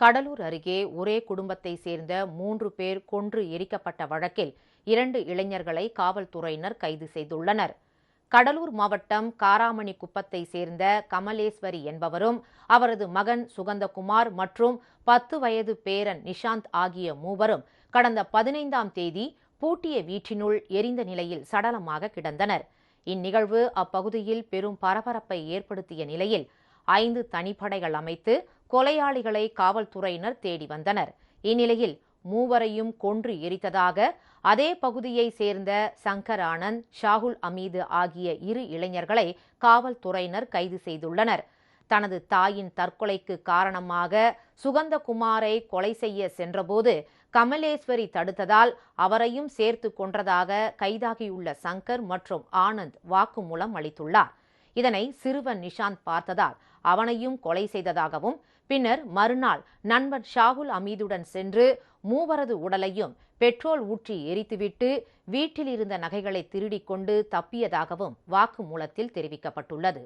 கடலூர் அருகே ஒரே குடும்பத்தை சேர்ந்த மூன்று பேர் கொன்று எரிக்கப்பட்ட வழக்கில் இரண்டு இளைஞர்களை காவல்துறையினர் கைது செய்துள்ளனர். கடலூர் மாவட்டம் காராமணி குப்பத்தை சேர்ந்த கமலேஸ்வரி என்பவரும் அவரது மகன் சுகந்தகுமார் மற்றும் பத்து வயது பேரன் நிஷாந்த் ஆகிய மூவரும் கடந்த பதினைந்தாம் தேதி பூட்டிய வீட்டினுள் எரிந்த நிலையில் சடலமாக கிடந்தனர். இந்நிகழ்வு அப்பகுதியில் பெரும் பரபரப்பை ஏற்படுத்திய நிலையில் ஐந்து தனிப்படைகள் அமைத்து கொலையாளிகளை காவல்துறையினர் தேடி வந்தனர். இந்நிலையில் மூவரையும் கொன்று எரித்ததாக அதே பகுதியை சேர்ந்த சங்கர் ஆனந்த் ஷாகுல் அமீது ஆகிய இரு இளைஞர்களை காவல்துறையினர் கைது செய்துள்ளனர். தனது தாயின் தற்கொலைக்கு காரணமாக சுகந்தகுமாரை கொலை செய்ய சென்றபோது கமலேஸ்வரி தடுத்ததால் அவரையும் சேர்த்து கொன்றதாக கைதாகியுள்ள சங்கர் மற்றும் ஆனந்த் வாக்குமூலம் அளித்துள்ளார். இதனை சிறுவன் நிஷாந்த் பார்த்ததால் அவனையும் கொலை செய்ததாகவும் பின்னர் மறுநாள் நண்பன் ஷாகுல் அமீதுடன் சென்று மூவரது உடலையும் பெட்ரோல் ஊற்றி எரித்துவிட்டு வீட்டில் இருந்த நகைகளை திருடிக் கொண்டு தப்பியதாகவும் வாக்குமூலத்தில் தெரிவிக்கப்பட்டுள்ளது.